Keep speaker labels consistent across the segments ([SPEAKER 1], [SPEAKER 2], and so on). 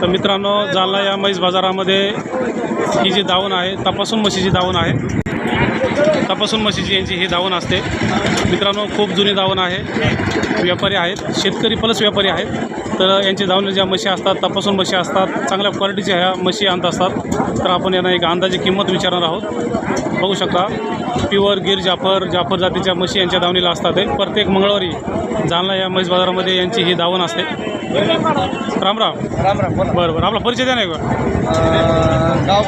[SPEAKER 1] तर मित्रांनो जालना या म्हैस बाजारामध्ये ही जी दावण आहे तपासून म्हशीची दावण आहे. तपासून म्हशीची यांची ही दावण असते. मित्रांनो खूप जुनी दावण आहे. व्यापारी आहेत. शेतकरी प्लस व्यापारी आहेत. तर यांची दावणी ज्या म्हशी असतात तपासून म्हशी असतात चांगल्या क्वालिटीच्या ह्या म्हशी आणत असतात. तर आपण यांना एक अंदाजे किंमत विचारणार आहोत. बघू शकता प्युअर गिर जाफर जाफर जातीच्या म्हशी यांच्या दावणीला असतात. प्रत्येक मंगळवारी जालना या म्हैस बाजारामध्ये यांची ही दावण असते. राम राम.
[SPEAKER 2] राम राम
[SPEAKER 1] बरं बरं. आपला परिचय द्या नाही का
[SPEAKER 2] गाव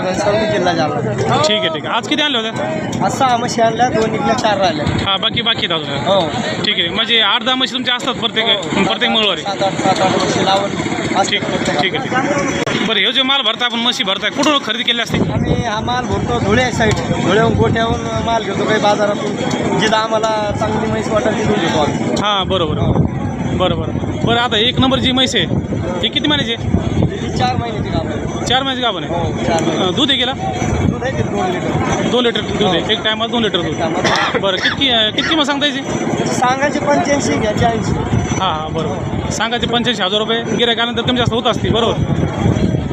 [SPEAKER 2] घनसावंगी जिल्हा जालना.
[SPEAKER 1] ठीक आहे ठीक आहे. आज किती आणल्या होत्या
[SPEAKER 2] आज सहा म्हशी आणल्या दोन निघल्या चार राहिल्या.
[SPEAKER 1] हां बाकी बाकी आहेत अजून.
[SPEAKER 2] हो.
[SPEAKER 1] ठीक आहे. म्हणजे आठ दहा म्हशी तुमच्या असतात प्रत्येक प्रत्येक मंगळवारी?
[SPEAKER 2] सात आठ सात आठ म्हशी लावून असते
[SPEAKER 1] ठीक आहे ठीक आहे. बरं हे जे माल भरताय आपण म्हशी भरताय कुठून खरेदी केली असते?
[SPEAKER 2] आम्ही हा माल भरतो धुळे साईड धुळेहून गोठ्याहून माल घेतो काही बाजारातून. जिथं आम्हाला चांगली म्हैस वाटेल तिथून घेतो आम्ही.
[SPEAKER 1] हां बरोबर. बरं बरं. बरं आता एक नंबर जी म्हैस आहे ही किती महिन्याची आहे?
[SPEAKER 2] ती चार महिन्याची आहे.
[SPEAKER 1] चार महिन्याची गाभण आहे.
[SPEAKER 2] हो चार महिने.
[SPEAKER 1] अं, दूध आहे गेला
[SPEAKER 2] दूध आहे ते दोन लिटर?
[SPEAKER 1] दोन लिटर दूध आहे. एक टायमाला दोन लिटर दूध. बरं किती अं, किती किंमत सांगता याची
[SPEAKER 2] सांगायचे पंच्याऐंशी घ्यायचे ऐंशी.
[SPEAKER 1] हां हां बरोबर. सांगायचे पंच्याऐंशी हजार रुपये. आल्यानंतर कमी जास्त होत असते बरोबर.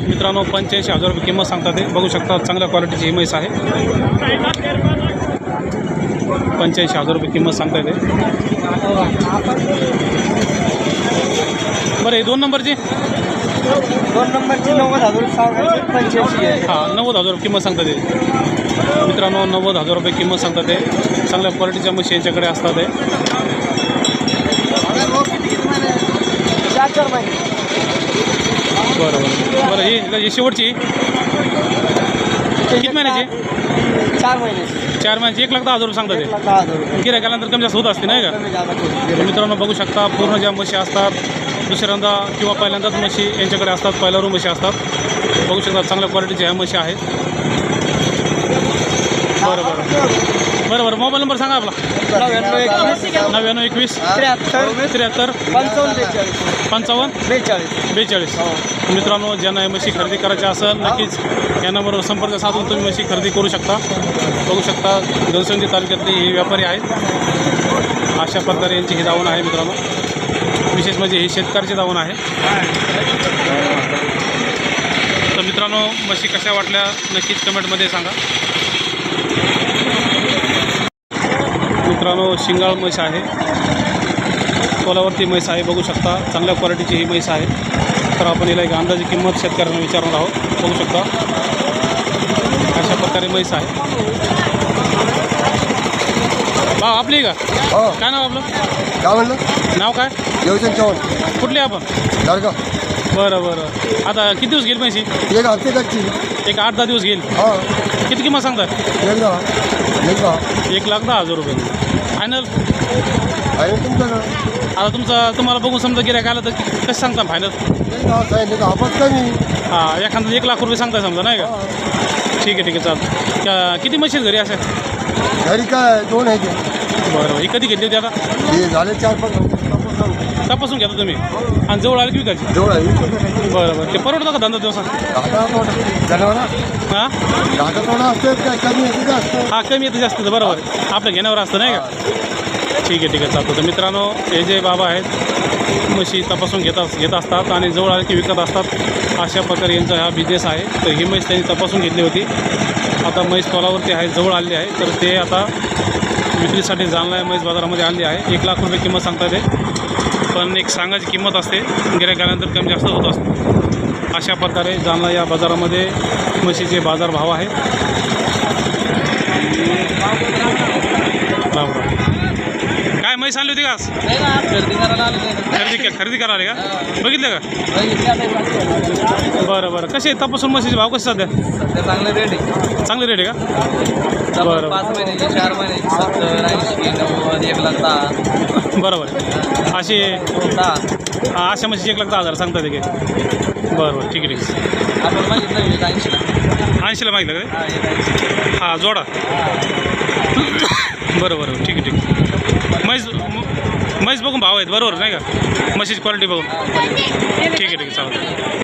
[SPEAKER 1] मित्रांनो पंच्याऐंशी हजार रुपये किंमत सांगतात ते. बघू शकता चांगल्या क्वालिटीची ही म्हैस आहे. पंच्याऐंशी हजार रुपये किंमत सांगता येते बरं हे दोन नंबरची?
[SPEAKER 2] दोन नंबरची नव्वद हजार सांगायचे पंच्याऐंशी
[SPEAKER 1] हां नव्वद हजार रुपये किंमत सांगतात ते. मित्रांनो नव्वद हजार रुपये किंमत सांगतात ते. चांगल्या क्वालिटीच्या म्हशी यांच्याकडे असतात ते.
[SPEAKER 2] चार चार महिने.
[SPEAKER 1] बरं बरं. बरं ही ही शेवटची? किती महिन्याची?
[SPEAKER 2] चार महिन्याची
[SPEAKER 1] चार महिन्याची. एक लाख दहा हजार रुपये सांगतात ते.
[SPEAKER 2] दहा हजार रुपये.
[SPEAKER 1] कमी जास्त होत असते नाही का. तर मित्रांनो बघू शकता पूर्ण ज्या म्हशी असतात दुसऱ्यांदा किंवा पहिल्यांदाच म्हशी यांच्याकडे असतात पहिल्यावर म्हशी असतात. बघू शकता चांगल्या क्वालिटीच्या ह्या म्हशी आहेत. बरं बरं. बरं बरं. मोबाईल नंबर सांगा आपला.
[SPEAKER 2] नव्याण्णव एकवीस.
[SPEAKER 1] नव्याण्णव एकवीस
[SPEAKER 2] त्र्याहत्तर.
[SPEAKER 1] त्र्याहत्तर.
[SPEAKER 2] पंचावन्न बेचाळीस. बेचाळीस.
[SPEAKER 1] बेचाळीस. मित्रांनो ज्यांना ही म्हशी खरेदी करायची असेल नक्कीच या नंबरवर संपर्क साधून तुम्ही म्हशी खरेदी करू शकता. बघू शकता घनसंगी तालुक्यातले हे व्यापारी आहेत. अशा प्रकारे यांची ही दावण आहे मित्रांनो. विशेष म्हणजे ही शेतकऱ्याची दावण आहे. तर मित्रांनो म्हशी कशा वाटल्या नक्कीच कमेंटमध्ये सांगा. मित्रांनो शिंगाळ म्हैस आहे. कोलावरती म्हैस आहे बघू शकता. चांगल्या क्वालिटीची ही म्हैस आहे. तर आपण हिला एक अंदाजी किंमत शेतकऱ्यांना विचारणार आहोत. बघू शकता. अशा प्रकारे म्हैस आहे. भाव आपली का?
[SPEAKER 2] हो.
[SPEAKER 1] काय नाव आपलं?
[SPEAKER 2] काय म्हणलं?
[SPEAKER 1] नाव काय?
[SPEAKER 2] योजन चव्हाण
[SPEAKER 1] कुठले आपण?
[SPEAKER 2] दर्गा.
[SPEAKER 1] बरं बरं. आता किती दिवस घेईल म्हैशी?
[SPEAKER 2] एक हफ्ते कच्ची
[SPEAKER 1] एक आठ दहा दिवस घेईल
[SPEAKER 2] हो.
[SPEAKER 1] किती किंमत सांगताय
[SPEAKER 2] एकदा एकदा
[SPEAKER 1] एक लाख दहा हजार रुपये. फायनल
[SPEAKER 2] आणि तुमचं
[SPEAKER 1] आता तुमचा तुम्हाला बघून समजा गिऱ्हाईक आलं तर कसं सांगता फायनल
[SPEAKER 2] आपण कमी.
[SPEAKER 1] हां एखादा एक लाख रुपये सांगताय समजा नाही का? ठीक आहे ठीक आहे चालतं. का- किती म्हशी आहेत घरी असे
[SPEAKER 2] घरी काय दोन आहे ते
[SPEAKER 1] बरं ही कधी घेतली होती आता?
[SPEAKER 2] हे झाले चार पाच
[SPEAKER 1] तपासून घेता तुम्ही. आणि जवळ आली की विकायची.
[SPEAKER 2] जवळ आहे
[SPEAKER 1] बरं बरं. ते परवडतं का धंदा दिवसा
[SPEAKER 2] दहा थोडं जनावर
[SPEAKER 1] हां?
[SPEAKER 2] दहा थोडं असते? काय कमी येते का असतं
[SPEAKER 1] हा कमी येतं जास्त बरोबर. आहे. आपल्या घेण्यावर असतं नाही का? ठीक आहे ठीक आहे. चालतं. तर मित्रांनो हे जे बाबा आहेत म्हशी तपासून घेतात घेत असतात आणि जवळ आले की विकत असतात अशा प्रकारे यांचा हा बिझनेस आहे. तर ही म्हैस त्यांनी तपासून घेतली होती. आता म्हैस तोलावरती आहे जवळ आलेली आहे. तर ते आता विक्रीसाठी जालना या म्हैस बाजारामध्ये आणली आहे. एक लाख रुपये किंमत सांगता येते पण एक सांगायची किंमत असते गिऱ्हाईक आल्यानंतर कमी जास्त होत असते. अशा प्रकारे जालना या बाजारामध्ये म्हशीचे बाजारभाव आहेत. राम राम. काय म्हैस आणली होती का आज?
[SPEAKER 2] गर्दी करायला
[SPEAKER 1] खरेदी के खरेदी करायला का? बघितलं का? बरं बरं. कसे आहेत तपासून म्हशीचे भाव कसे सध्या?
[SPEAKER 2] चांगलं रेट आहे.
[SPEAKER 1] चांगले रेट आहे का? बरं.
[SPEAKER 2] पाच महिन्याची चार महिन्याची सत्तर ऐंशी नव्वद एक लाख दहा.
[SPEAKER 1] बरोबर. असे
[SPEAKER 2] दहा.
[SPEAKER 1] हा, अशा म्हशीचे एक लाख दहा हजार सांगतात की बरं बरं. ठीक आहे ठीक आहे.
[SPEAKER 2] आपण मागितलं ऐंशीला
[SPEAKER 1] ऐंशीला मागितलं का
[SPEAKER 2] हा एक ऐंशी.
[SPEAKER 1] ते? हा जोडा. बरं बरं. ठीक आहे ठीक आहे. म्हैस म्हैस बघून भाव आहेत बरोबर नाही का? म्हशीची क्वालिटी बघून. ठीक आहे ठीक आहे चालेल.